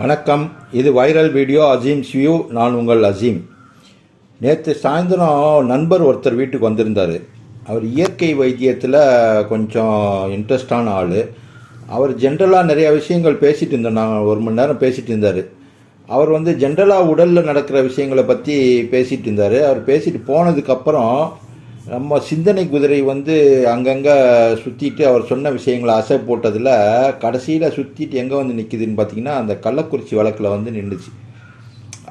வணக்கம். இது viral video Aseem's view நான் உங்கள் அசீம் நேற்று சாயந்தரம் நண்பர் ஒருத்தர் வீட்டுக்கு வந்திருந்தார். அவர் இயற்கை வைத்தியத்தில் கொஞ்சம் இன்ட்ரெஸ்டான ஆள். அவர் ஜென்ரலாக நிறைய விஷயங்கள் பேசிகிட்டு இருந்தோம் நான் ஒரு மணி நேரம் பேசிகிட்டு இருந்தார். அவர் வந்து ஜென்ரலாக உடலில் நடக்கிற விஷயங்களை பற்றி பேசிகிட்டு இருந்தார். அவர் பேசிட்டு போனதுக்கப்புறம் நம்ம சிந்தனை குதிரை வந்து அங்கங்கே சுற்றிட்டு அவர் சொன்ன விஷயங்களை அசை போட்டதில் கடைசியில் சுற்றிட்டு எங்கே வந்து நிற்கிதுன்னு பார்த்தீங்கன்னா அந்த கள்ளக்குறிச்சி வழக்கில் வந்து நின்றுச்சு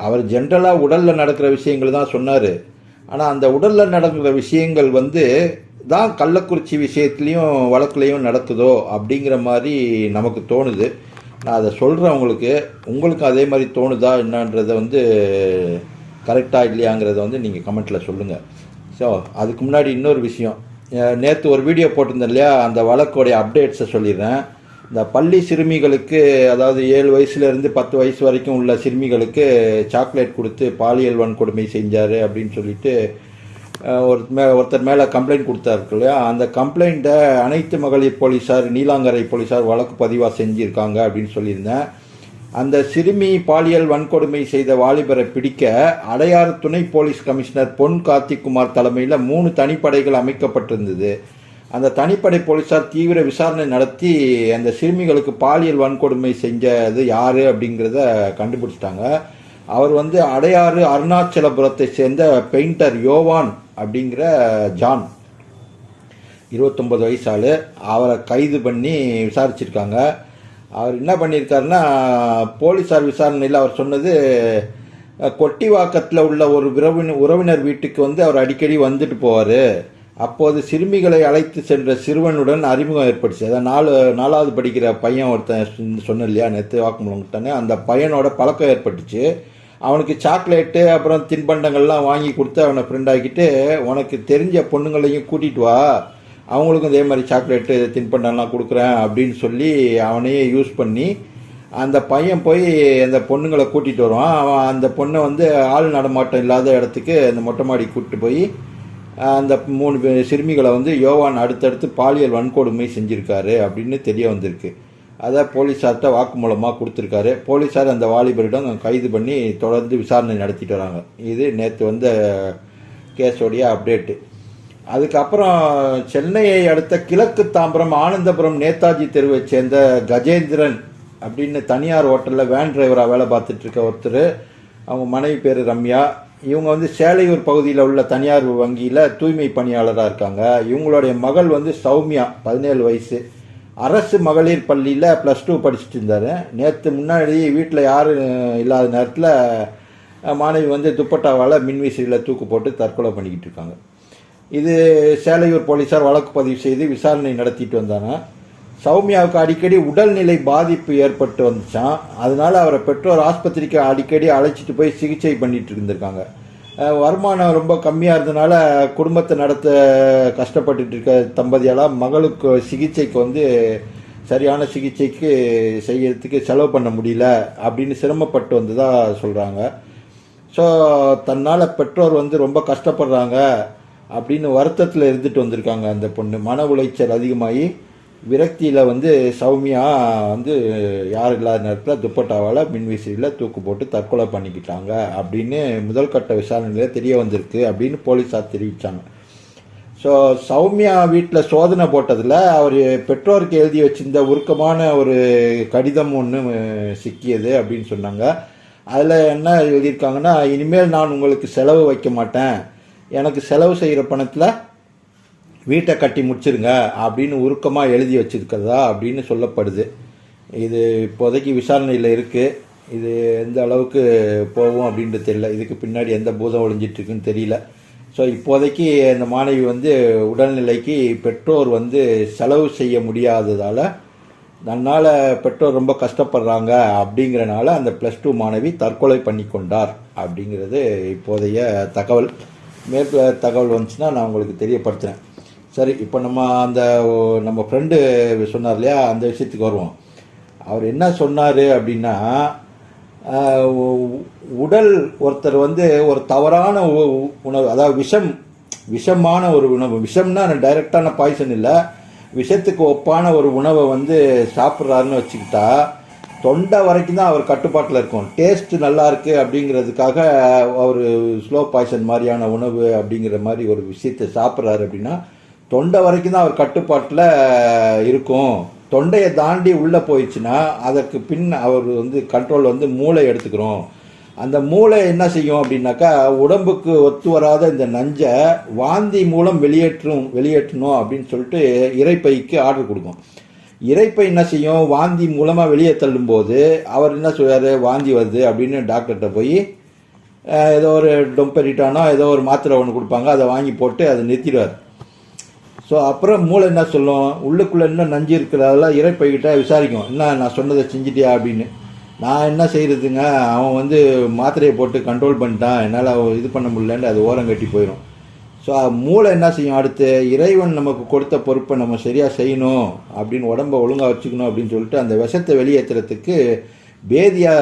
அவர் ஜென்ரலாக உடலில் நடக்கிற விஷயங்கள் தான் சொன்னார். ஆனால் அந்த உடலில் நடக்கிற விஷயங்கள் வந்து தான் கள்ளக்குறிச்சி விஷயத்துலேயும் வழக்குலேயும் நடக்குதோ அப்படிங்கிற மாதிரி நமக்கு தோணுது. நான் அதை சொல்கிறேன் உங்களுக்கு. உங்களுக்கும் அதே மாதிரி தோணுதா என்னன்றதை வந்து கரெக்டாக இல்லையாங்கிறத வந்து நீங்கள் கமெண்ட்டில் சொல்லுங்கள் ஸோ அதுக்கு முன்னாடி இன்னொரு விஷயம். நேற்று ஒரு வீடியோ போட்டிருந்தேன் இல்லையா? அந்த வழக்கோடைய அப்டேட்ஸை சொல்லிடுறேன். இந்த பள்ளி சிறுமிகளுக்கு அதாவது ஏழு வயசுலேருந்து பத்து வயசு வரைக்கும் உள்ள சிறுமிகளுக்கு சாக்லேட் கொடுத்து பாலியல் வன்கொடுமை செஞ்சார் அப்படின்னு சொல்லிட்டு ஒரு மே ஒருத்தர் மேலே கம்ப்ளைண்ட் கொடுத்தாருக்கு இல்லையா? அந்த கம்ப்ளைண்ட்டை அனைத்து மகளிர் போலீஸார் நீலாங்கரை போலீஸார் வழக்கு பதிவாக செஞ்சுருக்காங்க அப்படின்னு சொல்லியிருந்தேன். அந்த சிறுமி பாலியல் வன்கொடுமை செய்த வாலிபரை பிடிக்க அடையாறு துணை போலீஸ் கமிஷனர் பொன் கார்த்திக்குமார் தலைமையில் மூணு தனிப்படைகள் அமைக்கப்பட்டிருந்தது. அந்த தனிப்படை போலீஸார் தீவிர விசாரணை நடத்தி அந்த சிறுமிகளுக்கு பாலியல் வன்கொடுமை செஞ்சது யார் அப்படிங்கிறத கண்டுபிடிச்சிட்டாங்க. அவர் வந்து அடையாறு அருணாச்சலபுரத்தை சேர்ந்த பெயிண்டர் யோவான் அப்படிங்கிற ஜான். இருபத்தொம்பது வயசு ஆள். அவரை கைது பண்ணி விசாரிச்சிருக்காங்க. அவர் என்ன பண்ணியிருக்காருன்னா போலீஸார் விசாரணையில் அவர் சொன்னது கொட்டிவாக்கத்தில் உள்ள ஒரு உறவினர் உறவினர் வீட்டுக்கு வந்து அவர் அடிக்கடி வந்துட்டு போவார். அப்போது சிறுமிகளை அழைத்து சென்ற சிறுவனுடன் அறிமுகம் ஏற்பட்டுச்சு அதான் நாலு நாலாவது படிக்கிற பையன் ஒருத்தன் சொன்ன- சொன்னேன் இல்லையா நேற்று வாக்குமூலம் அந்த பையனோட பழக்கம் ஏற்பட்டுச்சு. அவனுக்கு சாக்லேட்டு அப்புறம் தின்பண்டங்கள்லாம் வாங்கி கொடுத்து அவனை ஃப்ரெண்ட் ஆக்கிட்டு உனக்கு தெரிஞ்ச பொண்ணுங்களையும் கூட்டிகிட்டு வா. அவங்களுக்கும் இதே மாதிரி சாக்லேட்டு தின்பண்டம்லாம் கொடுக்குறேன் அப்படின்னு சொல்லி அவனையே யூஸ் பண்ணி அந்த பையன் போய் அந்த பொண்ணுங்களை கூட்டிகிட்டு வருவான். அவன் அந்த பொண்ணை வந்து ஆள் நடமாட்டம் இல்லாத இடத்துக்கு அந்த மொட்டை மாடி கூப்பிட்டு போய் அந்த மூணு சிறுமிகளை வந்து யோவான் அடுத்தடுத்து பாலியல் வன்கொடுமை செஞ்சுருக்காரு அப்படின்னு தெரிய வந்திருக்கு. அதை போலீஸார்கிட்ட வாக்குமூலமாக கொடுத்துருக்காரு. போலீஸார் அந்த வாலிபரிடம் கைது பண்ணி தொடர்ந்து விசாரணை நடத்திட்டு வராங்க. இது நேற்று வந்த கேஸோடைய அப்டேட்டு. அதுக்கப்புறம் சென்னையை அடுத்த கிழக்கு தாம்பரம் ஆனந்தபுரம் நேதாஜி தெருவை சேர்ந்த கஜேந்திரன் அப்படின்னு தனியார் ஹோட்டலில் வேன் டிரைவராக வேலை பார்த்துட்ருக்க ஒருத்தர். அவங்க மனைவி பேர் ரம்யா. இவங்க வந்து சேலையூர் பகுதியில் உள்ள தனியார் வங்கியில் தூய்மை பணியாளராக இருக்காங்க. இவங்களுடைய மகள் வந்து சௌமியா பதினேழு வயசு. அரசு மகளிர் பள்ளியில் ப்ளஸ் டூ படிச்சுட்டு இருந்தார். நேற்று முன்னாடி வீட்டில் யாரும் இல்லாத நேரத்தில் மாணவி வந்து துப்பட்டாவால் மின்விசிறியில் தூக்கு போட்டு தற்கொலை பண்ணிக்கிட்டு இருக்காங்க. இது சேலையூர் போலீஸார் வழக்கு பதிவு செய்து விசாரணை நடத்திட்டு வந்தாங்க. சௌமியாவுக்கு அடிக்கடி உடல்நிலை பாதிப்பு ஏற்பட்டு வந்துச்சான் அதனால அவரை பெற்றோர் ஆஸ்பத்திரிக்கு அடிக்கடி அழைச்சிட்டு போய் சிகிச்சை பண்ணிட்டு இருந்திருக்காங்க. வருமானம் ரொம்ப கம்மியாக இருந்தனால குடும்பத்தை நடத்த கஷ்டப்பட்டுட்டு இருக்க தம்பதியால் மகளுக்கு சிகிச்சைக்கு வந்து சரியான சிகிச்சைக்கு செய்யறதுக்கு செலவு பண்ண முடியல அப்படின்னு சிரமப்பட்டு வந்ததாக சொல்கிறாங்க ஸோ தன்னால் பெற்றோர் வந்து ரொம்ப கஷ்டப்படுறாங்க. அப்படின்னு வருத்தத்தில் இருந்துட்டு வந்திருக்காங்க அந்த பொண்ணு. மன உளைச்சல் அதிகமாகி விரக்தியில் வந்து சௌமியா வந்து யார் இல்லாத நேரத்தில் துப்பட்டாவால் மின்விசிறியில் தூக்கு போட்டு தற்கொலை பண்ணிக்கிட்டாங்க அப்படின்னு முதல் கட்ட விசாரணையில் தெரிய வந்திருக்கு அப்படின்னு போலீஸார் தெரிவித்தாங்க ஸோ சௌமியா வீட்டில் சோதனை போட்டதில் அவர் பெற்றோருக்கு எழுதி வச்சிருந்த உருக்கமான ஒரு கடிதம் ஒன்று சிக்கியது அப்படின்னு சொன்னாங்க. அதில் என்ன எழுதியிருக்காங்கன்னா இனிமேல் நான் உங்களுக்கு செலவு வைக்க மாட்டேன். எனக்கு செலவு செய்கிற பணத்தில் வீட்டை கட்டி முடிச்சிருங்க அப்படின்னு உருக்கமாக எழுதி வச்சிருக்கிறதா அப்படின்னு சொல்லப்படுது. இது இப்போதைக்கு விசாரணையில் இருக்குது இது எந்த அளவுக்கு போகும் அப்படின்றது தெரியல. இதுக்கு பின்னாடி எந்த பூதம் ஒழிஞ்சிட்ருக்குன்னு தெரியல. ஸோ இப்போதைக்கு அந்த மாணவி வந்து உடல்நிலைக்கு பெற்றோர் வந்து செலவு செய்ய முடியாததால் தன்னால் பெற்றோர் ரொம்ப கஷ்டப்படுறாங்க அப்படிங்கிறனால அந்த ப்ளஸ் டூ மாணவி தற்கொலை பண்ணி கொண்டார் அப்படிங்கிறது இப்போதைய தகவல். மேற்கு தகவல் வந்துச்சுன்னா நான் உங்களுக்கு தெரியப்படுத்துகிறேன் சரி இப்போ நம்ம அந்த நம்ம ஃப்ரெண்டு சொன்னார் இல்லையா அந்த விஷயத்துக்கு வருவோம். அவர் என்ன சொன்னார் அப்படின்னா உடல் ஒருத்தர் வந்து ஒரு தவறான உ- உ- உணவு அதாவது விஷம் விஷமான ஒரு உணவு. விஷம்னா டைரெக்டான பாய்சன் இல்லை. விஷத்துக்கு ஒப்பான ஒரு உணவை வந்து சாப்பிட்றாருன்னு வச்சுக்கிட்டா தொண்டை வரைக்கும் தான் அவர் கட்டுப்பாட்டில் இருக்கும். டேஸ்ட் நல்லா இருக்குது அப்படிங்கிறதுக்காக அவர் ஸ்லோ பாய்சன் மாதிரியான உணவு அப்படிங்கிற மாதிரி ஒரு விஷயத்தை சாப்பிட்றாரு அப்படின்னா தொண்டை வரைக்கும் தான் அவர் கட்டுப்பாட்டில் இருக்கும். தொண்டையை தாண்டி உள்ளே போயிடுச்சுன்னா அதற்கு பின் அவர் வந்து கண்ட்ரோல் வந்து மூளை எடுத்துக்கிறோம். அந்த மூளை என்ன செய்யும் அப்படின்னாக்கா உடம்புக்கு ஒத்து வராத இந்த நஞ்சை வாந்தி மூலம் வெளியேற்றும் வெளியேற்றணும் அப்படின்னு சொல்லிட்டு இறைப்பைக்கு ஆர்டர் கொடுக்கும். இறைப்பை என்ன செய்யும்? வாந்தி மூலமாக வெளியே தள்ளும்போது அவர் என்ன சொல்றாரு? வாந்தி வருது அப்படின்னு டாக்டர்கிட்ட போய் ஏதோ ஒரு டொம்பெரிட்டானோ ஏதோ ஒரு மாத்திரை ஒன்று கொடுப்பாங்க. அதை வாங்கி போட்டு அதை நிறுத்திடுவார். ஸோ அப்புறம் மூளை என்ன சொல்லும்? உள்ளுக்குள்ளே இன்னும் நஞ்சு இருக்கிறதெல்லாம் இறைப்பைகிட்ட விசாரிக்கும். என்ன நான் சொன்னதை செஞ்சிட்டியா அப்படின்னு. நான் என்ன செய்கிறதுங்க அவன் வந்து மாத்திரையை போட்டு கண்ட்ரோல் பண்ணிட்டான். என்னால் இது பண்ண முடியலன்னு அது ஓரம் கட்டி போயிடும் ஸோ மூளை என்ன செய்யும்? அடுத்து இறைவன் நமக்கு கொடுத்த பொறுப்பை நம்ம சரியாக செய்யணும் அப்படின்னு உடம்ப ஒழுங்காக வச்சுக்கணும் அப்படின்னு சொல்லிட்டு அந்த விஷத்தை வெளியேற்றுறதுக்கு பேதியா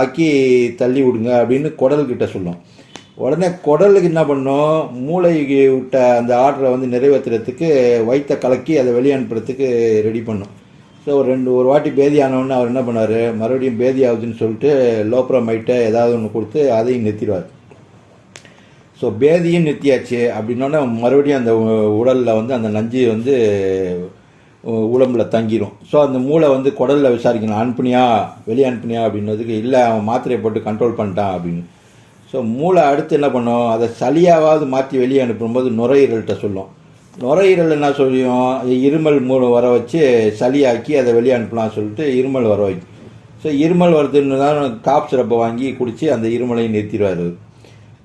ஆக்கி தள்ளி விடுங்க அப்படின்னு குடல்கிட்ட சொல்லும். உடனே குடலுக்கு என்ன பண்ணும்? மூளைக்கு விட்ட அந்த ஆர்டரை வந்து நிறைவேற்றுறதுக்கு வயிற்ற கலக்கி அதை வெளியே அனுப்புறதுக்கு ரெடி பண்ணும். ஸோ ஒரு ரெண்டு ஒரு வாட்டி பேதி ஆனவுடனே அவர் என்ன பண்ணார் மறுபடியும் பேதி ஆகுதுன்னு சொல்லிட்டு லோப்ரமைட்டை ஏதாவது ஒன்று கொடுத்து அதையும் நிறுத்திடுவார். ஸோ பேதியும் நிறுத்தியாச்சு அப்படின்னோடனே மறுபடியும் அந்த உடலில் வந்து அந்த நஞ்சு வந்து உடம்புல தங்கிரும். ஸோ அந்த மூளை வந்து குடலில் விசாரிக்கணும். அனுப்புனியா? வெளியே அனுப்புனியா? அப்படின்னதுக்கு இல்லை அவன் மாத்திரையை போட்டு கண்ட்ரோல் பண்ணிட்டான் அப்படின்னு. ஸோ மூளை அடுத்து என்ன பண்ணும்? அதை சளியாவது மாற்றி வெளியே அனுப்பும்போது நுரையீரல்கிட்ட சொல்லும். நுரையீரல் என்ன சொல்லியும்? இருமல் மூளை வர வச்சு சளியாக்கி அதை வெளியே அனுப்பலாம் சொல்லிட்டு இருமல் வர வைக்கும். ஸோ இருமல் வருதுன்னு தான் காப் சிறப்பை வாங்கி குடித்து அந்த இருமலையும் நிறுத்திடுவார்.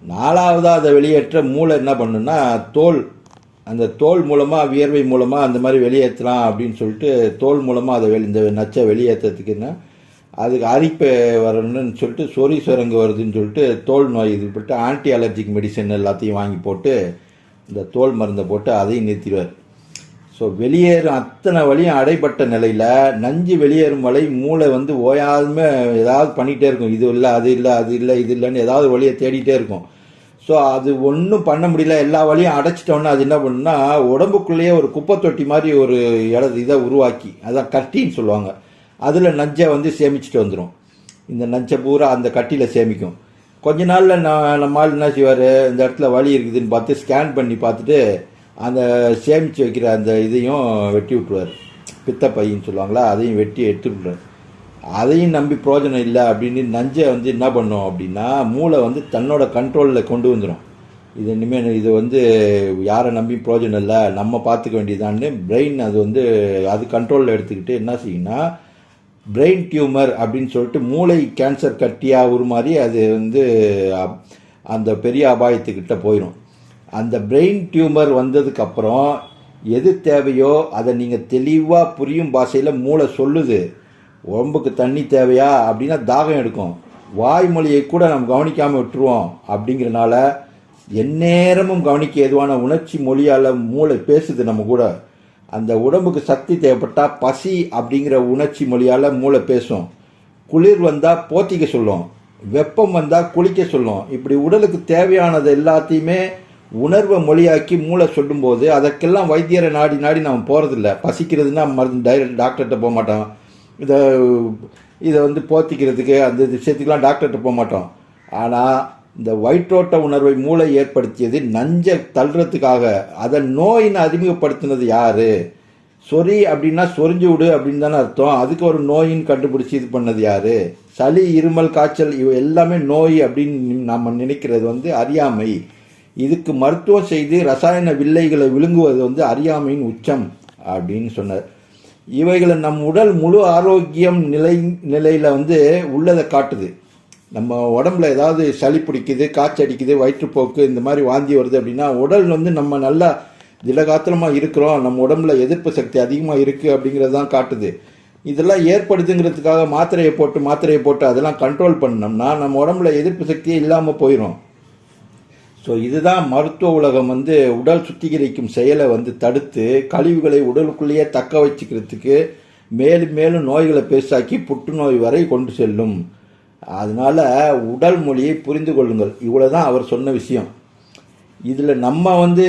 நாலாவதாக அதை வெளியேற்ற மூளை என்ன பண்ணுன்னா தோல் அந்த தோல் மூலமாக வியர்வை மூலமாக அந்த மாதிரி வெளியேற்றலாம் அப்படின்னு சொல்லிட்டு தோல் மூலமாக அதை வெளி இந்த நச்சை வெளியேற்றுறதுக்குன்னா அதுக்கு அரிப்பு வரணும்னு சொல்லிட்டு சொறி சுரங்கு வருதுன்னு சொல்லிட்டு தோல் நோய் இது போட்டு ஆன்டி அலர்ஜிக் மெடிசன் எல்லாத்தையும் வாங்கி போட்டு இந்த தோல் மருந்தை போட்டு அதையும் நிறுத்திடுவார். ஸோ வெளியேறும் அத்தனை வழியும் அடைப்பட்ட நிலையில் நஞ்சு வெளியேறும் வழி மூளை வந்து ஓயாதுமே ஏதாவது பண்ணிகிட்டே இருக்கும். இது இல்லை அது இல்லை அது இல்லை இது இல்லைன்னு ஏதாவது வழியை தேடிட்டே இருக்கும். ஸோ அது ஒன்றும் பண்ண முடியல. எல்லா வழியும் அடைச்சிட்டோன்னா அது என்ன பண்ணுன்னா உடம்புக்குள்ளேயே ஒரு குப்பை தொட்டி மாதிரி ஒரு இட இதை உருவாக்கி அதான் கட்டின்னு சொல்லுவாங்க. அதில் நஞ்சை வந்து சேமிச்சுட்டு வந்துடும் இந்த நஞ்சை பூரா அந்த கட்டியில் சேமிக்கும். கொஞ்ச நாளில் நான் நம்மால் என்ன செய்வார்? இந்த இடத்துல வலி இருக்குதுன்னு பார்த்து ஸ்கேன் பண்ணி பார்த்துட்டு அந்த சேமித்து வைக்கிற அந்த இதையும் வெட்டி விட்ருவார் பித்தப்பைன்னு சொல்லுவாங்களா அதையும் வெட்டி எடுத்து விட்ருவார் அதையும் நம்பி பிரோஜனம் இல்லை அப்படின்னு நஞ்சை வந்து என்ன பண்ணும் அப்படின்னா மூளை வந்து தன்னோட கண்ட்ரோலில் கொண்டு வந்துடும் இது இனிமேல் இது வந்து யாரை நம்பி பிரோஜனம் இல்லை நம்ம பார்த்துக்க வேண்டியதான்னு பிரெயின் அது வந்து அது கண்ட்ரோலில் எடுத்துக்கிட்டு என்ன செய்யும்னா பிரெயின் டியூமர் அப்படின்னு சொல்லிட்டு மூளை கேன்சர் கட்டியாக ஒரு மாதிரி அது வந்து அந்த பெரிய அபாயத்துக்கிட்ட போயிடும் அந்த பிரெயின் டியூமர் வந்ததுக்கப்புறம் எது தேவையோ அதை நீங்கள் தெளிவாக புரியும் பாஷையில் மூளை சொல்லுது. உடம்புக்கு தண்ணி தேவையா? அப்படின்னா தாகம் எடுக்கும். வாய்மொழியை கூட நம்ம கவனிக்காமல் விட்டுருவோம் அப்படிங்கிறனால எந்நேரமும் கவனிக்க எதுவான உணர்ச்சி மொழியால் மூளை பேசுது நம்ம கூட. அந்த உடம்புக்கு சக்தி தேவைப்பட்டால் பசி அப்படிங்கிற உணர்ச்சி மொழியால் மூளை பேசும். குளிர் வந்தால் போத்திக்க சொல்லும். வெப்பம் வந்தால் குளிக்க சொல்லும். இப்படி உடலுக்கு தேவையானது எல்லாத்தையுமே உணர்வை மொழியாக்கி மூளை சொல்லும்போது அதற்கெல்லாம் வைத்தியரை நாடி நாடி நம்ம போகிறதில்ல பசிக்கிறதுனா மருந்து டைரக்ட் டாக்டர்கிட்ட போக மாட்டோம் இதை இதை வந்து போத்திக்கிறதுக்கு அந்த விஷயத்துக்கெலாம் டாக்டர்கிட்ட போக மாட்டோம் ஆனால் இந்த வயிற்றோட்ட உணர்வை மூளை ஏற்படுத்தியது நஞ்சை தள்ளுறதுக்காக. அதை நோயின்னு அறிமுகப்படுத்தினது யார்? சொறி அப்படின்னா சொரிஞ்சு விடு அப்படின்னு தானே அர்த்தம். அதுக்கு ஒரு நோயின்னு கண்டுபிடிச்சி இது பண்ணது யார்? சளி இருமல் காய்ச்சல் இவை எல்லாமே நோய் அப்படின்னு நம்ம நினைக்கிறது வந்து அறியாமை. இதுக்கு மருத்துவம் செய்து ரசாயன வில்லைகளை விழுங்குவது வந்து அறியாமையின் உச்சம் அப்படின்னு சொன்னார். இவைகளை நம் உடல் முழு ஆரோக்கியம் நிலை நிலையில் வந்து உள்ளதை காட்டுது. நம்ம உடம்புல ஏதாவது சளி பிடிக்குது காய்ச்சடிக்குது வயிற்றுப்போக்கு இந்த மாதிரி வாந்தி வருது அப்படின்னா உடல் வந்து நம்ம நல்லா திடகாத்திரமாக இருக்கிறோம். நம்ம உடம்புல எதிர்ப்பு சக்தி அதிகமாக இருக்குது அப்படிங்கிறது தான் காட்டுது. இதெல்லாம் ஏற்படுத்துங்கிறதுக்காக மாத்திரையை போட்டு மாத்திரையை போட்டு அதெல்லாம் கண்ட்ரோல் பண்ணோம்னா நம்ம உடம்புல எதிர்ப்பு சக்தியே இல்லாமல் போயிடும் ஸோ இதுதான் மருத்துவ உலகம் வந்து உடல் சுத்திகரிக்கும் செயலை வந்து தடுத்து கழிவுகளை உடலுக்குள்ளேயே தக்க வச்சுக்கிறதுக்கு மேலும் மேலும் நோய்களை பெருசாக்கி புற்றுநோய் வரை கொண்டு செல்லும். அதனால் உடல் மொழியை புரிந்து கொள்ளுங்கள். இவ்வளோ தான் அவர் சொன்ன விஷயம். இதில் நம்ம வந்து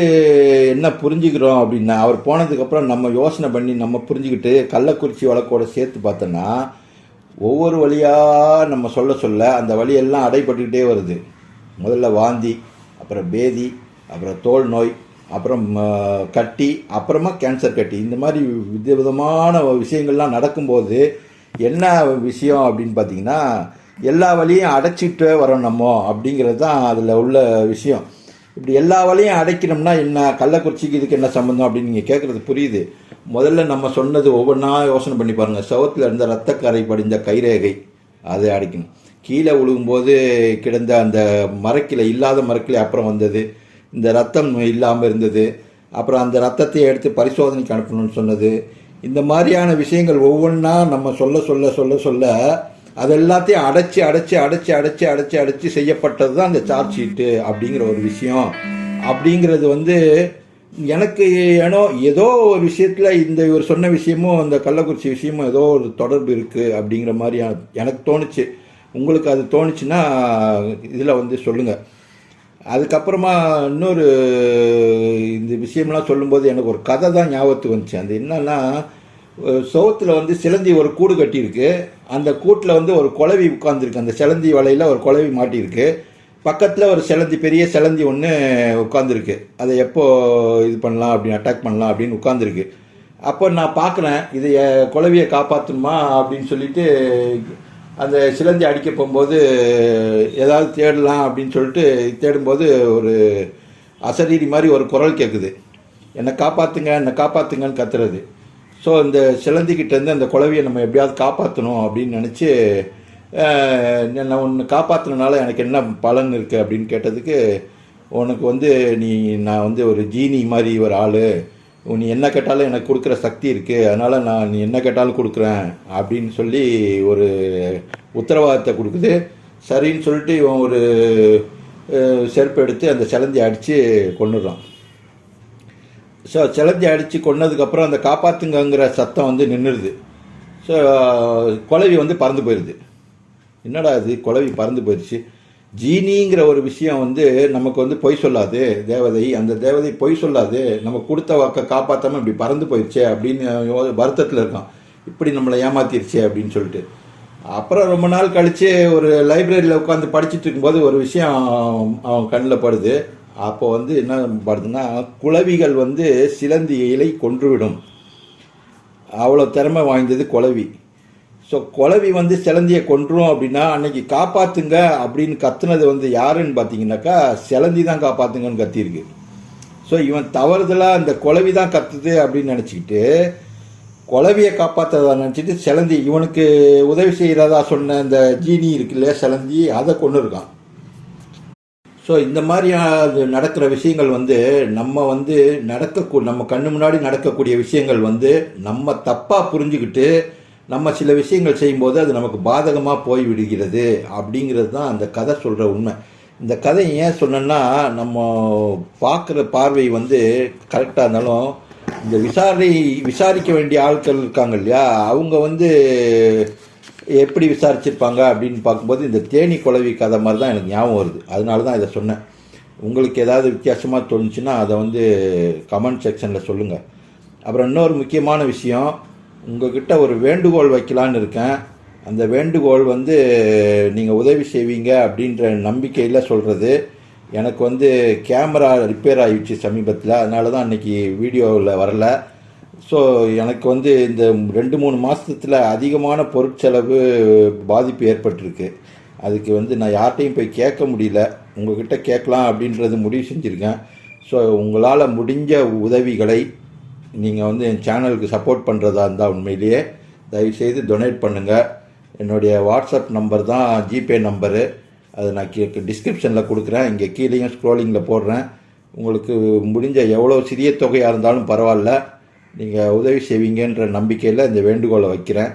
என்ன புரிஞ்சுக்கிறோம் அப்படின்னா அவர் போனதுக்கப்புறம் நம்ம யோசனை பண்ணி நம்ம புரிஞ்சுக்கிட்டு கள்ளக்குறிச்சி வழக்கோட சேர்த்து பார்த்தோன்னா ஒவ்வொரு வழியாக நம்ம சொல்ல சொல்ல அந்த வழியெல்லாம் அடைபட்டுக்கிட்டே வருது. முதல்ல வாந்தி அப்புறம் பேதி அப்புறம் தோல் நோய் அப்புறம் கட்டி அப்புறமா கேன்சர் கட்டி. இந்த மாதிரி வித விதமான விஷயங்கள்லாம் நடக்கும்போது என்ன விஷயம் அப்படின்னு பார்த்தீங்கன்னா எல்லா வழியும் அடைச்சிட்டு வரோம் நம்ம அப்படிங்கிறது தான் அதில் உள்ள விஷயம். இப்படி எல்லா வழியும் அடைக்கணும்னா என்ன? கள்ளக்குறிச்சிக்கு இதுக்கு என்ன சம்மந்தம் அப்படின்னு நீங்கள் கேட்குறது புரியுது. முதல்ல நம்ம சொன்னது ஒவ்வொன்றா யோசனை பண்ணி பாருங்கள் சவத்தில் இருந்த ரத்தக்கரை படிந்த கைரேகை அதை அடைக்கணும். கீழே விழுகும்போது கிடந்த அந்த மரக்கிளை இல்லாத மரக்கிளை அப்புறம் வந்தது. இந்த ரத்தம் இல்லாமல் இருந்தது. அப்புறம் அந்த ரத்தத்தை எடுத்து பரிசோதனைக்கு அனுப்பணும்னு சொன்னது. இந்த மாதிரியான விஷயங்கள் ஒவ்வொன்றா நம்ம சொல்ல சொல்ல சொல்ல சொல்ல அது எல்லாத்தையும் அடைச்சி அடைச்சி அடைச்சி அடைச்சி அடைச்சி அடைச்சி செய்யப்பட்டது தான் அந்த சார்ஜ் ஷீட்டு அப்படிங்கிற ஒரு விஷயம். அப்படிங்கிறது வந்து எனக்கு ஏனோ ஏதோ ஒரு விஷயத்தில் இந்த இவர் சொன்ன விஷயமும் அந்த கள்ளக்குறிச்சி விஷயமும் ஏதோ ஒரு தொடர்பு இருக்குது அப்படிங்கிற மாதிரி எனக்கு தோணுச்சு. உங்களுக்கு அது தோணுச்சுன்னா இதில் வந்து சொல்லுங்கள் அதுக்கப்புறமா இன்னொரு இந்த விஷயம்லாம் சொல்லும்போது எனக்கு ஒரு கதை தான் ஞாபகத்துக்கு வந்துச்சு. அது என்னன்னா சோத்தில் வந்து சிலந்தி ஒரு கூடு கட்டியிருக்கு. அந்த கூட்டில் வந்து ஒரு குலவி உட்காந்துருக்கு அந்த சிலந்தி வலையில் ஒரு குலவி மாட்டியிருக்கு. பக்கத்தில் ஒரு சிலந்தி பெரிய சிலந்தி ஒன்று உட்காந்துருக்கு அதை எப்போ இது பண்ணலாம் அப்படின்னு அட்டாக் பண்ணலாம் அப்படின்னு உட்காந்துருக்கு அப்போ நான் பார்க்குறேன் இது எ- காப்பாற்றணுமா அப்படின்னு சொல்லிட்டு அந்த சிலந்தி அடிக்க போகும்போது ஏதாவது தேடலாம் அப்படின்னு சொல்லிட்டு தேடும்போது ஒரு அசரீரி மாதிரி ஒரு குரல் கேட்குது என்னை காப்பாற்றுங்க என்னை காப்பாற்றுங்கன்னு கத்துறது. ஸோ இந்த சிலந்திக்கிட்டேருந்து அந்த குழவியை நம்ம எப்படியாவது காப்பாற்றணும் அப்படின்னு நினச்சி நான் ஒன்று காப்பாற்றினால எனக்கு என்ன பலன் இருக்குது அப்படின்னு கேட்டதுக்கு உனக்கு வந்து நீ நான் வந்து ஒரு ஜீனி மாதிரி ஒரு ஆள். நீ என்ன கேட்டாலும் எனக்கு கொடுக்குற சக்தி இருக்குது அதனால் நான் நீ என்ன கேட்டாலும் கொடுக்குறேன். அப்படின்னு சொல்லி ஒரு உத்தரவாதத்தை கொடுக்குது. சரின்னு சொல்லிட்டு இவன் ஒரு செருப்பு எடுத்து அந்த சிலந்தி அடித்து கொண்டுடுறான் ஸோ சிலந்தி அடித்து கொன்னதுக்கப்புறம் அந்த காப்பாத்துங்கங்கிற சத்தம் வந்து நின்றுடுது ஸோ குலவி வந்து பறந்து போயிடுது என்னடா இது? குலவி பறந்து போயிடுச்சு ஜீனிங்கிற ஒரு விஷயம் வந்து நமக்கு வந்து பொய் சொல்லாது. தேவதை அந்த தேவதை பொய் சொல்லாது. நம்ம கொடுத்த வாக்கை காப்பாற்றாமல் இப்படி பறந்து போயிடுச்சே அப்படின்னு வருத்தத்தில் இருக்கான். இப்படி நம்மளை ஏமாத்திருச்சே அப்படின்னு சொல்லிட்டு. அப்புறம் ரொம்ப நாள் கழித்து ஒரு லைப்ரரியில் உட்காந்து படிச்சுட்டு இருக்கும்போது ஒரு விஷயம் அவன் கண்ணில் படுது. அப்போ வந்து என்ன படுதுன்னா குளவிகள் வந்து சிலந்தி இலை கொன்றுவிடும். அவ்வளோ திறமை வாய்ந்தது குளவி ஸோ குலவி வந்து சிலந்தியை கொன்றும் அப்படின்னா அன்னைக்கு காப்பாற்றுங்க அப்படின்னு கத்துனது வந்து யாருன்னு பார்த்தீங்கன்னாக்கா சிலந்தி தான் காப்பாற்றுங்கன்னு கத்தியிருக்கு. ஸோ இவன் தவறுதலாக அந்த குலவி தான் கத்துது அப்படின்னு நினச்சிக்கிட்டு குலவியை காப்பாற்றுறதா நினச்சிட்டு சிலந்தி இவனுக்கு உதவி செய்கிறதா சொன்ன அந்த ஜீனி இருக்கு இல்லையா சிலந்தி அதை கொண்டு இருக்கான். ஸோ இந்த மாதிரி அது நடக்கிற விஷயங்கள் வந்து நம்ம வந்து நடக்க நம்ம கண்ணு முன்னாடி நடக்கக்கூடிய விஷயங்கள் வந்து நம்ம தப்பாக புரிஞ்சுக்கிட்டு நம்ம சில விஷயங்கள் செய்யும்போது அது நமக்கு பாதகமாக போய் விடுகிறது அப்படிங்கிறது தான் அந்த கதை சொல்கிற உண்மை. இந்த கதை ஏன் சொன்னேன்னா நம்ம பார்க்குற பார்வை வந்து கரெக்டாக இருந்தாலும் இந்த விசாரணை விசாரிக்க வேண்டிய ஆட்கள் இருக்காங்க இல்லையா அவங்க வந்து எப்படி விசாரிச்சிருப்பாங்க அப்படின்னு பார்க்கும்போது இந்த தேனி குழவி கதை மாதிரி தான் எனக்கு ஞாபகம் வருது. அதனால தான் இதை சொன்னேன். உங்களுக்கு ஏதாவது வித்தியாசமாக தோணுச்சுன்னா அதை வந்து கமெண்ட் செக்ஷனில் சொல்லுங்கள் அப்புறம் இன்னொரு முக்கியமான விஷயம் உங்ககிட்ட ஒரு வேண்டுகோள் வைக்கலான்னு இருக்கேன். அந்த வேண்டுகோள் வந்து நீங்கள் உதவி செய்வீங்க அப்படின்ற நம்பிக்கையில் சொல்கிறது எனக்கு வந்து கேமரா ரிப்பேர் ஆகிடுச்சு சமீபத்தில். அதனால தான் அன்றைக்கி வீடியோவில் வரல. ஸோ எனக்கு வந்து இந்த ரெண்டு மூணு மாதத்தில் அதிகமான பொருட்செலவு பாதிப்பு ஏற்பட்டிருக்கு. அதுக்கு வந்து நான் யார்கிட்டையும் போய் கேட்க முடியல. உங்கள்கிட்ட கேட்கலாம் அப்படின்றது முடிவு செஞ்சுருக்கேன். ஸோ உங்களால் முடிஞ்ச உதவிகளை நீங்கள் வந்து என் சேனலுக்கு சப்போர்ட் பண்ணுறதா இருந்தால் உண்மையிலேயே தயவுசெய்து டொனேட் பண்ணுங்கள் என்னுடைய வாட்ஸ்அப் நம்பர் தான் ஜிபே நம்பரு அதை நான் கீ டிஸ்கிரிப்ஷனில் கொடுக்குறேன். இங்கே கீழேயும் ஸ்க்ரோலிங்கில் போடுறேன். உங்களுக்கு முடிஞ்ச எவ்வளோ சிறிய தொகையாக இருந்தாலும் பரவாயில்ல. நீங்கள் உதவி செய்வீங்கன்ற நம்பிக்கையில் இந்த வேண்டுகோளை வைக்கிறேன்.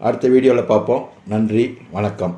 அடுத்த வீடியோவில் பார்ப்போம். நன்றி வணக்கம்.